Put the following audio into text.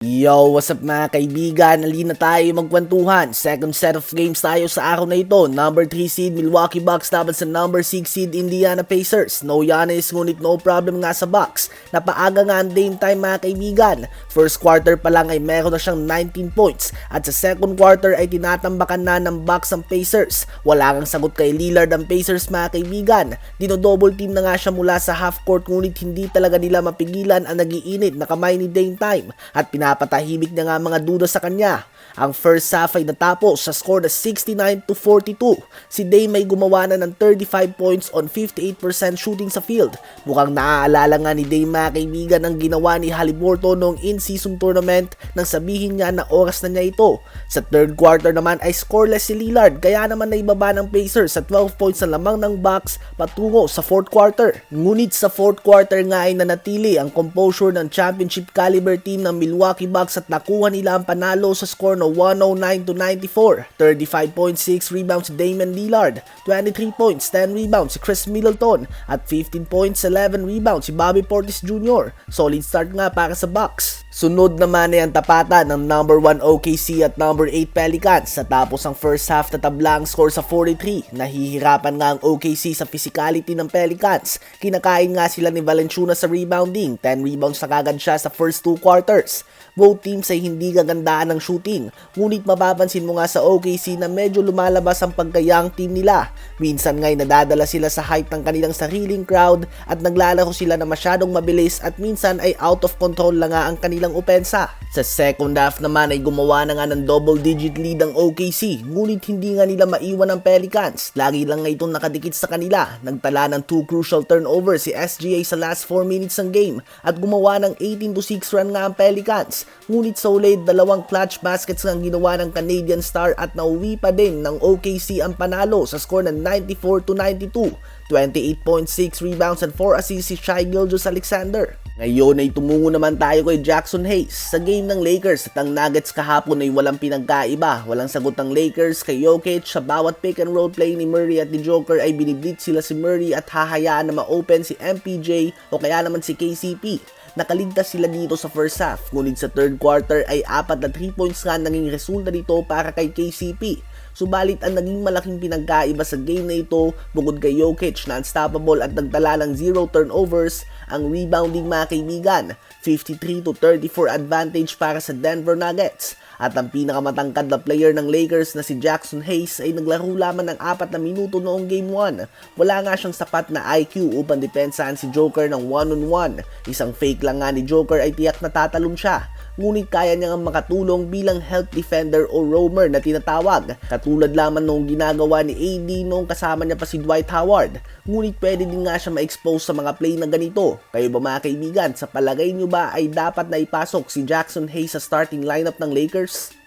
Yo, what's up mga kaibigan? Halina tayo magkwentuhan. Second set of games tayo sa araw na ito. Number 3 seed Milwaukee Bucks laban sa number 6 seed Indiana Pacers. No Giannis ngunit no problem nga sa Bucks. Napaaga nga ang game time mga kaibigan. First quarter pa lang ay meron na siyang 19 points. At sa second quarter ay tinatambakan na ng Bucks ang Pacers. Wala kang sagot kay Lillard ang Pacers mga kaibigan. Dino-double team na nga siya mula sa half court ngunit hindi talaga nila mapigilan ang nagiinit na kamay ni Dame Time. At pinapatahimik na nga mga duda sa kanya. Ang first half ay natapos sa score na 69 to 42. Si Dame ay gumawa na ng 35 points on 58% shooting sa field. Mukhang naaalala nga ni Dame mga kaibigan ang ginawa ni Haliburton noong in-season tournament nang sabihin niya na oras na niya ito. Sa third quarter naman ay scoreless si Lillard kaya naman naibaba ng Pacers sa 12 points na lamang ng Bucks patungo sa fourth quarter. Ngunit sa fourth quarter nga ay nanatili ang composure ng championship caliber team ng Milwaukee Bucks at nakuha nila ang panalo sa score na 109 to 94. 35.6 rebounds si Damian Lillard, 23 points, 10 rebounds si Chris Middleton at 15 points, 11 rebounds si Bobby Portis Jr. Solid start nga para sa Bucks. Sunod naman ay ang tapatan ng number 1 OKC at number 8 Pelicans. Natapos ang first half na tabla score sa 43. Nahihirapan nga ang OKC sa physicality ng Pelicans. Kinakain nga sila ni Valenciunas sa rebounding. 10 rebounds na kagad siya sa first two quarters. Both teams ay hindi gagandaan ng shooting. Ngunit mapapansin mo nga sa OKC na medyo lumalabas ang pagkayang team nila. Minsan nga'y nadadala sila sa height ng kanilang sariling crowd at naglalaro sila na masyadong mabilis at minsan ay out of control lang nga ang kanilang opensa. Sa second half naman ay gumawa na nga ng double digit lead ang OKC ngunit hindi nga nila maiwan ang Pelicans. Lagi lang nga itong nakadikit sa kanila. Nagtala ng two crucial turnovers si SGA sa last 4 minutes ng game at gumawa ng 18 to 6 run nga ang Pelicans. Ngunit solid dalawang clutch baskets ang ginawa ng Canadian star at nauwi pa din ng OKC ang panalo sa score ng 94 to 92. 28.6 rebounds and 4 assists si Shai Gilgeous Alexander. Ngayon ay tumungo naman tayo kay Jackson Hayes sa game ng Lakers at ang Nuggets kahapon ay walang pinagkaiba. Walang sagot ang Lakers kay Jokic sa bawat pick and roll play ni Murray at ni Joker ay biniblit sila si Murray at hahayaan na ma-open si MPJ o kaya naman si KCP. Nakaligtas sila dito sa first half, ngunit sa third quarter ay apat na 3 points nga naging resulta dito para kay KCP. Subalit ang naging malaking pinagkaiba sa game na ito bukod kay Jokic na unstoppable at nagdala ng zero turnovers ang rebounding mga kaibigan. 53 to 34 advantage para sa Denver Nuggets. At ang pinakamatangkad na player ng Lakers na si Jackson Hayes ay naglaro lamang ng apat na minuto noong Game 1. Wala nga siyang sapat na IQ upang depensahan si Joker ng one-on-one. Isang fake lang nga ni Joker ay tiyak na tatalon siya ngunit kaya niya nga makatulong bilang health defender o roamer na tinatawag. Katulad lamang nung ginagawa ni AD nung kasama niya pa si Dwight Howard. Ngunit pwede din nga siya ma-expose sa mga play na ganito. Kayo ba mga kaibigan, sa palagay niyo ba ay dapat na ipasok si Jackson Hayes sa starting lineup ng Lakers?